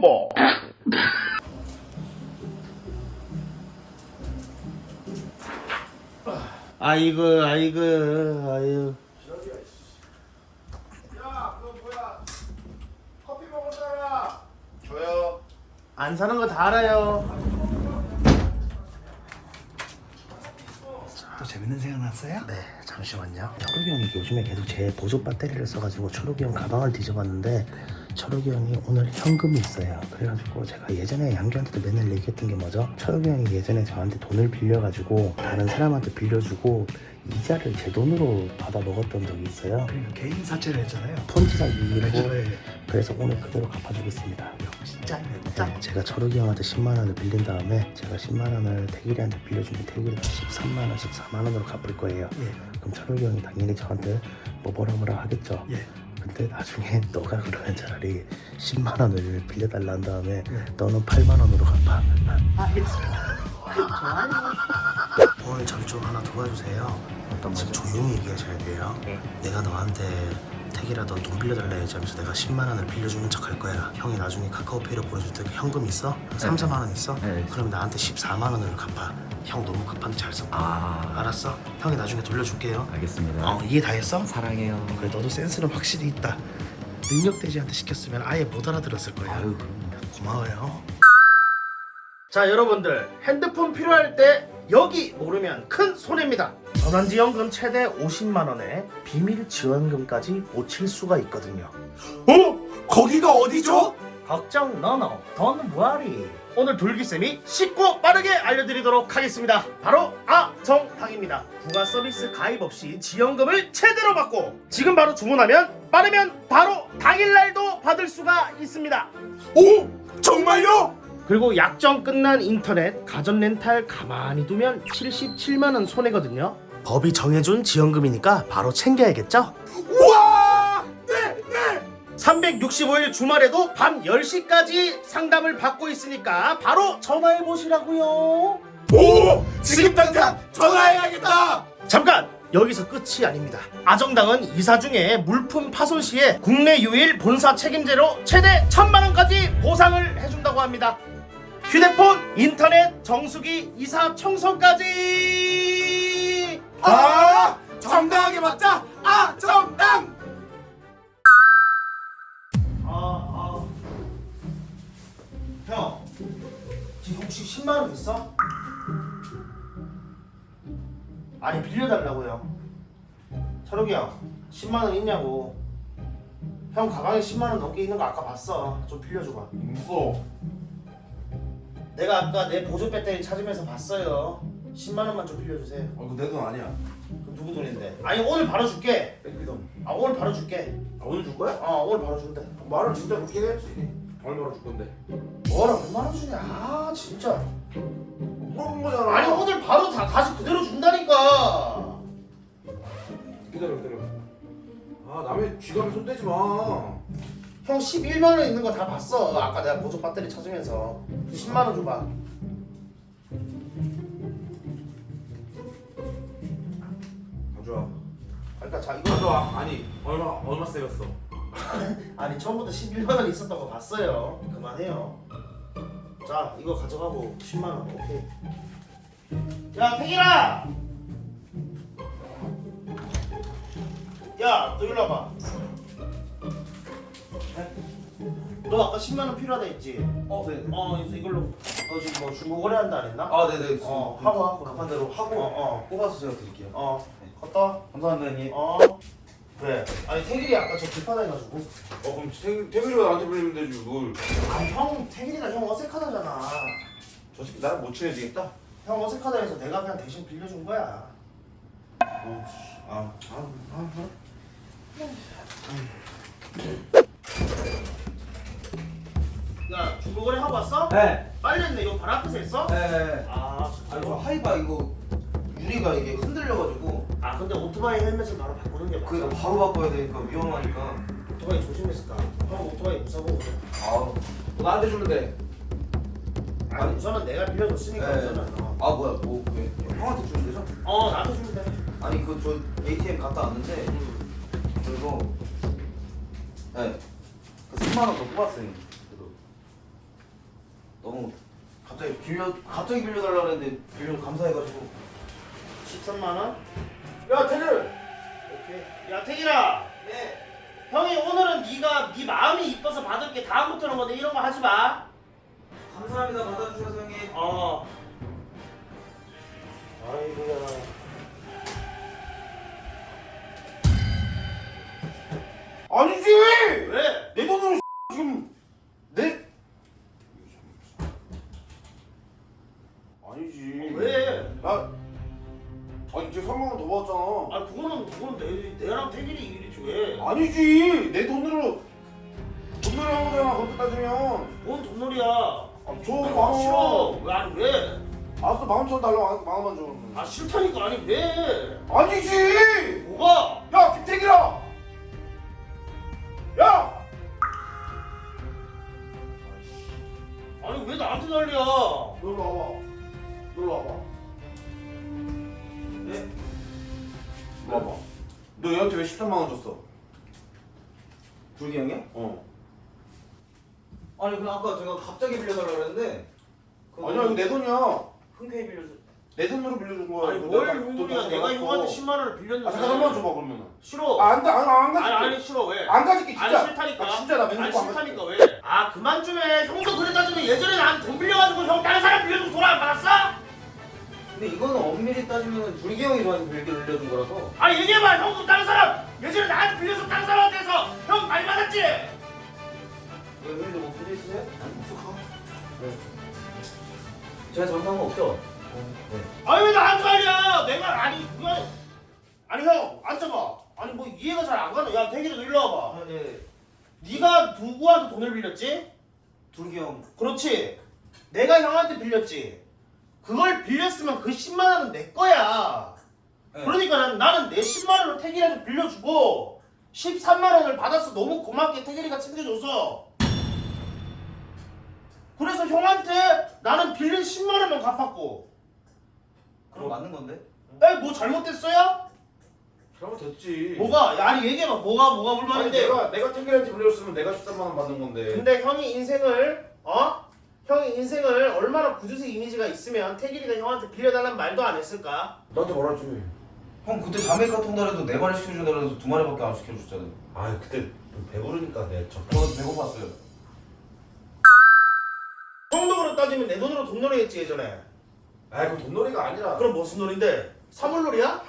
콤보 아이고 아이고 아유. 야 그거 뭐야 커피 먹을 사람 줘요 안 사는 거 다 알아요. 또 재밌는 생각 났어요? 네 잠시만요 철욱이 형이 요즘에 계속 제 보조 배터리를 써가지고 철욱이 형 가방을 뒤져봤는데 철욱이 형이 오늘 현금이 있어요 그래가지고 제가 예전에 양규한테도 맨날 얘기했던 게 뭐죠 철욱이 형이 예전에 저한테 돈을 빌려가지고 다른 사람한테 빌려주고 이자를 제 돈으로 받아 먹었던 적이 있어요 그러니까 개인 사채를 했잖아요. 폰지 사기로 네. 그래서 오늘 그대로 갚아주겠습니다 역시 짱이네 네, 짱. 제가 철욱이 형한테 10만 원을 빌린 다음에 제가 10만 원을 태길이한테 빌려주면 태길이가 13만 원, 14만 원으로 갚을 거예요. 예. 그럼 철욱이 형이 당연히 저한테 뭐 뭐라 뭐라 하겠죠. 예. 근데 나중에 너가 그러면 차라리 10만 원을 빌려달라 한 다음에 예. 너는 8만 원으로 갚아. 알겠습니다. 오늘 저를 좀 하나 도와주세요. 어떤 지금 조용히 얘기하셔야 돼요. 내가 너한테 택이라 너돈 빌려달라 해야지 하면서 내가 10만 원을 빌려주는 척 할 거야. 형이 나중에 카카오페이로 보내줄 때 현금 있어? 3, 4만 원 있어? 네. 그럼 나한테 14만 원을 갚아. 형 너무 급한데 잘 써. 아 알았어? 형이 나중에 돌려줄게요. 알겠습니다. 어, 이해 다 했어? 사랑해요. 그래 너도 센스는 확실히 있다. 능력돼지한테 시켰으면 아예 못 알아들었을 거야. 아유 그럼. 고마워요. 자 여러분들 핸드폰 필요할 때 여기 모르면 큰 손해입니다. 전환지원금 최대 50만 원에 비밀 지원금까지 모칠 수가 있거든요. 어? 거기가 어디죠? 걱정 너너 돈 뭐하리 오늘 돌기쌤이 쉽고 빠르게 알려드리도록 하겠습니다 바로 아정당입니다 부가 서비스 가입 없이 지원금을 최대로 받고 지금 바로 주문하면 빠르면 바로 당일날도 받을 수가 있습니다 오 정말요? 그리고 약정 끝난 인터넷 가전 렌탈 가만히 두면 77만원 손해거든요 법이 정해준 지원금이니까 바로 챙겨야겠죠? 우와! 네 네. 365일 주말에도 밤 10시까지 상담을 받고 있으니까 바로 전화해 보시라고요. 오 지금 당장 전화해야겠다. 잠깐 여기서 끝이 아닙니다. 아정당은 이사 중에 물품 파손 시에 국내 유일 본사 책임제로 최대 1천만 원까지 보상을 해준다고 합니다. 휴대폰, 인터넷, 정수기, 이사 청소까지. 아 정당하게 맞자. 아 정당. 아, 아. 형, 지금 혹시 10만 원 있어? 아니 빌려달라고요. 철욱이 형, 10만 원 있냐고. 형 가방에 10만 원 넘게 있는 거 아까 봤어. 좀 빌려줘봐. 무서워. 내가 아까 내 보조 배터리 찾으면서 봤어요. 10만 원만 좀 빌려주세요. 어, 그내 돈 아니야. 그럼 누구 돈인데? 아니 오늘 바로 줄게. 뺏기 돈. 아 오늘 바로 줄게. 아, 오늘 줄 거야? 어 오늘 바로 준대. 말을 진짜 그렇게 해야지. 얼마나 줄 건데? 뭐라 얼마나 주냐? 아 진짜. 물어본 거잖아. 아니 오늘 바로 다 다시 그대로 준다니까. 기다려 기다려. 아 남의 쥐갑에 손 대지 마. 형 11만 원 있는 거 다 봤어. 아까 내가 보조 배터리 찾으면서 10만 원 줘봐. 그러니까 자 이거 가져와. 아니 얼마 얼마 세였어? 아니 처음부터 11만 원 있었던 거 봤어요. 그만해요. 자 이거 가져가고 10만 원 오케이. 야 태길아. 야너 일로 와봐. 너 아까 10만 원 필요하다 했지? 어, 네. 어 이제 이걸로 너 지금 뭐 중고 거래한다 안 했나? 아, 네네. 어 하고 와 그럼. 급한 대로 하고 어, 어. 뽑아서 제가 드릴게요. 어 컸다. 감사합니다, 형님. 어 왜? 아니 태길이 아까 저 급하다 해가지고. 어 그럼 태, 태균이가 나한테 빌리면 되지 뭘? 아니 형 태길이가 형 어색하다잖아. 저 새끼 나랑 못 친해 되겠다. 형 어색하다 해서 내가 그냥 대신 빌려준 거야. 어, 씨. 아, 아, 아, 아. 야 거래 하고 왔어? 네. 빨리 했네. 이거 발 앞에서 했어? 네. 아 아, 저 진짜. 하이바 이거 유리가 이게 흔들려가지고 아 근데 오토바이 헬멧을 바로 바꾸는 게 맞아. 바로 바꿔야 되니까 위험하니까. 오토바이 조심했을까? 형 오토바이 무사고. 아, 나한테 주면 돼. 아니 우선은 내가 빌려줬으니까 네. 우선은. 어. 아, 뭐야, 뭐, 왜? 형한테 주면 되죠? 어 나도 주면 돼. 아니, 그, 저 ATM 갔다 왔는데, 음. 그리고, 네. 그 3만 원 더 뽑았어요. 어 갑자기 빌려 갑자기 빌려달라 그랬는데 빌려 감사해가지고 13만 원? 야 태길 오케이. 야 태길아. 네 형이 오늘은 네가 네 마음이 이뻐서 받을게. 다음부터는 근데 이런 거 하지 마. 아니지 내 돈으로 돈으로 한 거잖아 그렇게 따지면 뭔 돈놀이야? 아, 줘 아, 만원 싫어. 왜 아니 왜? 알았어 만원 천 달라고 만- 만 원만 줘 그러면. 아 싫다니까 아니 왜? 아니지 뭐가? 야 김태기라 야 아니 왜 나한테 난리야? 놀러 와봐 놀러 와봐 네? 놀러 와봐 너 얘한테 왜 13만 원 줬어? 불기 형이요? 어. 아니 근데 아까 제가 갑자기 빌려달라 그랬는데 그거 아니야 이거 내 돈이야. 흔쾌히 빌려줘 내 돈으로 빌려준 거야. 아니 이거 뭘 내가 돈 내가 받았어. 형한테 10만 원을 빌렸는데. 아 잠깐 한번 줘봐 그러면은. 싫어. 아, 안, 가- 안, 안 가질게 아니 아니 싫어 왜? 안 가질게 진짜. 아니 싫다니까. 아, 진짜 나 아니 맹세코 안 싫다니까 왜? 아 그만 좀 해. 형도 따지면 예전에 나한테 돈 빌려가지고 형 다른 사람 빌려주고 돈 안 받았어? 근데 이거는 엄밀히 따지면 불기 형이 저한테 빌려 빌려준 거라서. 아니 얘기해봐. 형도 다른 사람 예전에 나한테 빌려서 다른 사람한테 해서 형 많이 받았지? 왜 형님도 뭐 문제 있으세요? 네. 제가 잘못한 거 없죠? 네. 아니 왜 나한테 말이야 내가 아니 그거 아니 형 앉아봐 아니 뭐 이해가 잘 안 가네 야 대기도 일로 와봐 아, 예. 네가 누구한테 돈을 빌렸지? 불기 형 그렇지. 내가 형한테 빌렸지. 그걸 빌렸으면 그 10만 원은 내 거야. 네. 그러니까 난, 나는 내 10만 원을 태길이한테 빌려주고 13만 원을 받아서 너무 고맙게 태길이가 챙겨줘서 그래서 형한테 나는 빌린 10만 원만 갚았고 그럼 맞는 건데? 에뭐 잘못됐어요? 잘못됐지 뭐가? 야, 아니 얘기해봐 뭐가 뭐가 아니 불만인데 내가 내가 태기한테 빌렸으면 내가 13만 원 받는 건데 근데 형이 인생을 어? 형이 인생을 얼마나 구두쇠 이미지가 있으면 태길이가 형한테 빌려달라는 말도 안 했을까? 나한테 뭐라 했지 형 그때 자메이카 통달에도 네 마리 시켜주달라 해서 두 마리밖에 안 시켜줬잖아요. 아 그때 좀 배부르니까 내가 저 저는 배고팠어요. 그렇 따지면 내 돈으로 돈놀이 했지 예전에. 아 그럼 돈놀이가 아니라. 그럼 무슨 놀인데? 사물놀이야?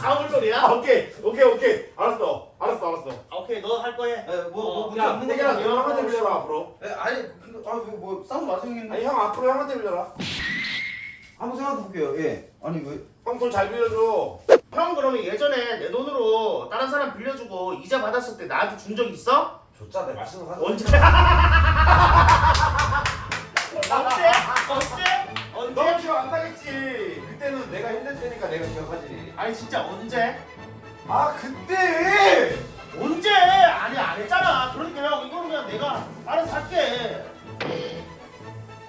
사물놀이야? 아 오케이. 오케이 오케이. 알았어. 알았어 알았어. 아, 오케이. 너 할 거해 네, 뭐, 뭐 어, 문제 야 없는 태기랑 거잖아요. 너 형한테 빌려라 앞으로. 네, 아니 근데 아니 뭐, 뭐 싸우지 마세요 형님 아니 형 앞으로 형한테 빌려라 한번 생각해 볼게요 예 아니 왜 형 돈 잘 빌려줘 형 그러면 예전에 내 돈으로 다른 사람 빌려주고 이자 받았을 때 나한테 준 적 있어? 줬자 내 맛있는 거 사줘 언제? 언제? 언제? 너 언제? 기억 안 나겠지 그때는 내가 힘들 때니까 내가 기억하지 아니 진짜 언제? 아 그때 언제? 아니 안 했잖아. 그러니까 형 이거는 그냥 내가 알아서 할게.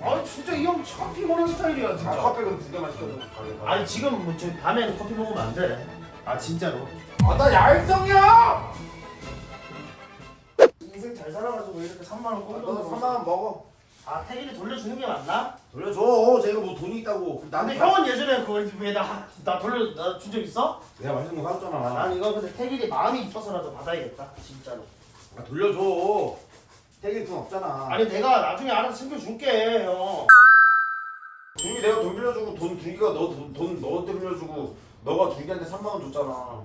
아 진짜 이형참 피곤한 스타일이야 아 진짜. 커피 그럼 두 개만 시켜줘 아니 지금 뭐 저 밤에는 커피 먹으면 안 돼. 아 진짜로. 아나 야일성이야 인생 잘 살아가지고 이렇게 3만 원너 꽁돈 3만 원 먹어 아 태길이 돌려주는 게 맞나? 돌려줘 제가 뭐 돈이 있다고 근데 나한테 형은 예전에 그거 왜나 나 돌려 나준적 있어? 내가 맛있는 거 사줬잖아 난 이거 근데 태길이 마음이 이뻐서라도 받아야겠다 진짜로. 아, 돌려줘 태기 돈 없잖아. 아니 내가 나중에 알아서 챙겨줄게 형. 둘이 내가 돈 빌려주고 돈 둘이가 너돈돈 너한테 빌려주고 너가 둘이한테 3만 원 줬잖아.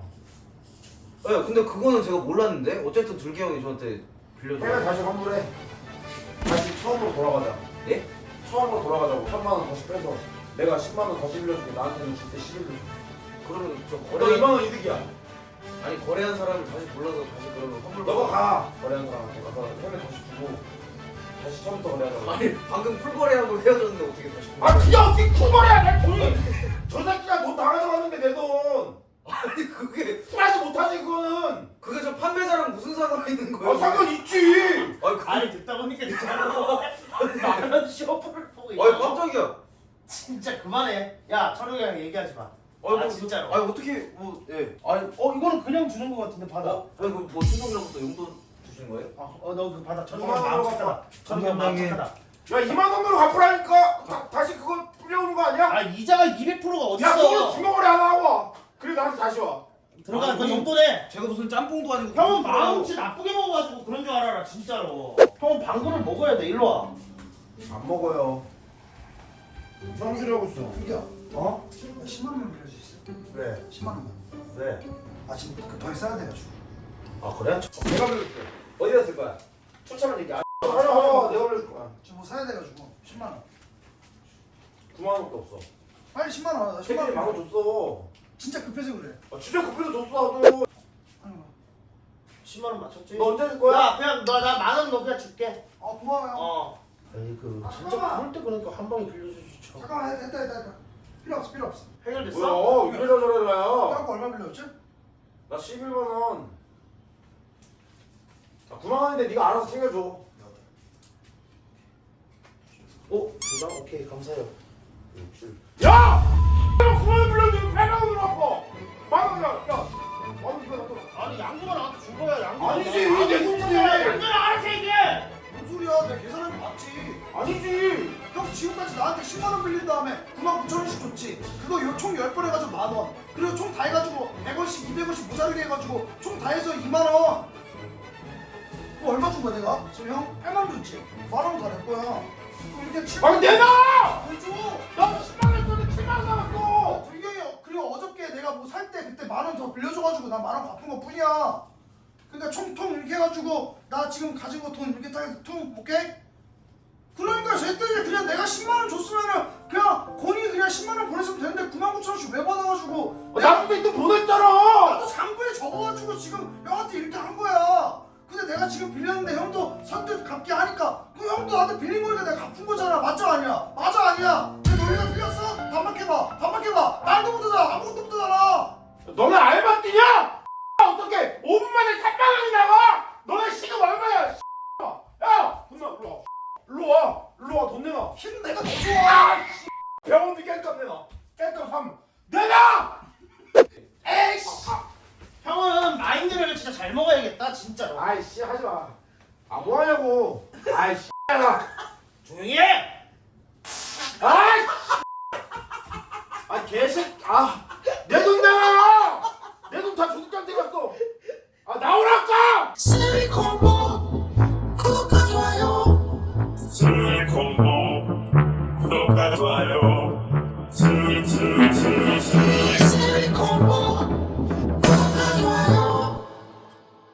네, 근데 그거는 제가 몰랐는데? 어쨌든 둘기 형이 저한테 빌려줘 해면 다시 환불해. 다시 처음으로 돌아가자. 예? 처음으로 돌아가자고. 3만 원 다시 빼서. 내가 10만 원 다시 빌려주고 나한테는 줄때 11을 줘. 그러면 저 너 거래 2만 원 이득이야 아니 거래한 사람을 다시 불러서 다시 그러면 환불 너가 가! 거래한 사람한테 가서 해면 다시 주고 다시 처음부터 거래하자 아니 방금 풀거래하고 헤어졌는데 어떻게 다시 아 그게 어떻게 쿠머리야 내 돈이 저 새끼가 돈다 가져갔는데 내 돈! 아니 그게 하지 못하지 그거는! 그게 저 판매자랑 무슨 상관이 있는 거예요? 아 상관 있지! 아니 그, 아니 듣다 보니까 진짜로 나는 쇼프를 보고 있어. 아니 깜짝이야. 진짜 그만해. 야 철욱이랑 얘기하지 마. 아 뭐, 진짜로. 아니 어떻게 뭐 예. 아니 어 이거는 그냥 주는 거 같은데 받아. 어? 아니 그뭐 추석이라부터 용돈 주실 주는 거예요? 어너 그거 받아 마음 원으로 천원 마음 착하다 야 2만 원으로 갚으라니까 다, 다시 그거 불려오는 거 아니야? 아 이자가 200%가 야 그걸 어딨어 주먹을 하나 하고 그래 나한테 다시 와 들어가 우리- 용돈에 제가 무슨 짬뽕도 아니고 형은 마음치 나쁘게 먹어가지고 그런 줄 알아라 진짜로 형은 방구를 먹어야 돼 일로 와 안 먹어요 정신하고 있어 이겨. 어? 10만 원 빌려줄 수 있어? 왜? 10만 원만. 왜? 아 지금 그 더에 써야 돼가지고. 아 그래? 내가 빌려줄게 어디다 쓸 거야? 추천을 얘기 안 하나 하나 내가 빌려줄 거야 지금 뭐 사야 돼가지고 10만 원. 9만 원밖에 없어 빨리 10만 원. 10만 세진이 원. 만원 줬어 진짜 급해서 그래. 아, 진짜 급해서 줬어 나도 아니, 뭐. 10만 원 맞췄지? 너 언제 줄 거야? 야 그냥 너 나 만 원 너 그냥 줄게 아 고마워요. 어 에이그 진짜 잠깐만. 그럴 때 그러니까 한 방에 빌려주지 참 잠깐만 됐다 됐다 됐다. 필요 없어 필요 없어. 해결됐어? 뭐야 이래라 저래라야 아까 얼마 빌려줬지? 나 11만 원 아, 9만 원인데 네가 알아서 챙겨줘 어? 두장 오케이 감사해요 야! 9만 원 빌려주면 8만 원으로 갚어 만 원이야 야 아니 이거 나 아니 양보가 나한테 준 거야 양보 아니지, 이게 돈이지. 양보를 알아서 얘기해 뭔 소리야? 내가 계산한 게 맞지. 아니지 형 지금까지 나한테 10만 원 빌린 다음에 9만 9천 원씩 줬지. 그거 요 총 10번 해가지고 만 원. 그리고 총 다 해가지고 100원씩 200원씩 모자르게 해가지고 총 다 해서 2만 원. 그거 얼마 준 거야 내가? 지금 형 8만 원 줬지. 만원더낼 거야. 그럼 이렇게 7만 아니 내놔! 왜 줘? 나 10만 원 줬는데 7만 원 남았어 불경이 그리고 어저께 내가 뭐 살 때 그때 만원 더 빌려줘가지고 나 만원 갚은 것 뿐이야. 그러니까 총통 이렇게 해가지고 나 지금 가진 거 돈 이렇게 딱 해서 통 오케이? 그러니까 쟤들이 그냥 내가 10만 원 줬으면은 그냥 권이 그냥 10만 원 보냈으면 되는데 9만 9천 원씩 왜 받아가지고 아, 나한테 또 보냈잖아 나도 장부에 적어가지고 지금 형한테 이렇게 한 거야. 근데 내가 지금 빌렸는데 형도 선뜻 갚게 하니까 그 형도 나한테 빌린 거니까 내가 갚은 거잖아. 맞아 아니야? 맞아 아니야? 내 논리가 틀렸어? 반박해봐. 반박해봐. 말도 못하잖아. 아무것도 못하잖아. 너네 알바 뛰냐? 어떻게 5분 만에 3만 원이 나가? 너네 시급 얼마야? 야! 돈 나, 일로 와. 일로 와. 일로 와. 돈 내놔. 힘 내가 더 좋아. 아! 씨. 병원비 깰값 내놔. 깰값 3. 내놔! 에이씨! 형은 마인드를 진짜 잘 먹어야겠다 진짜로 아이씨 하지 마. 아 뭐하냐고. 아이씨. 야. 조용히 해! 아이! 아 개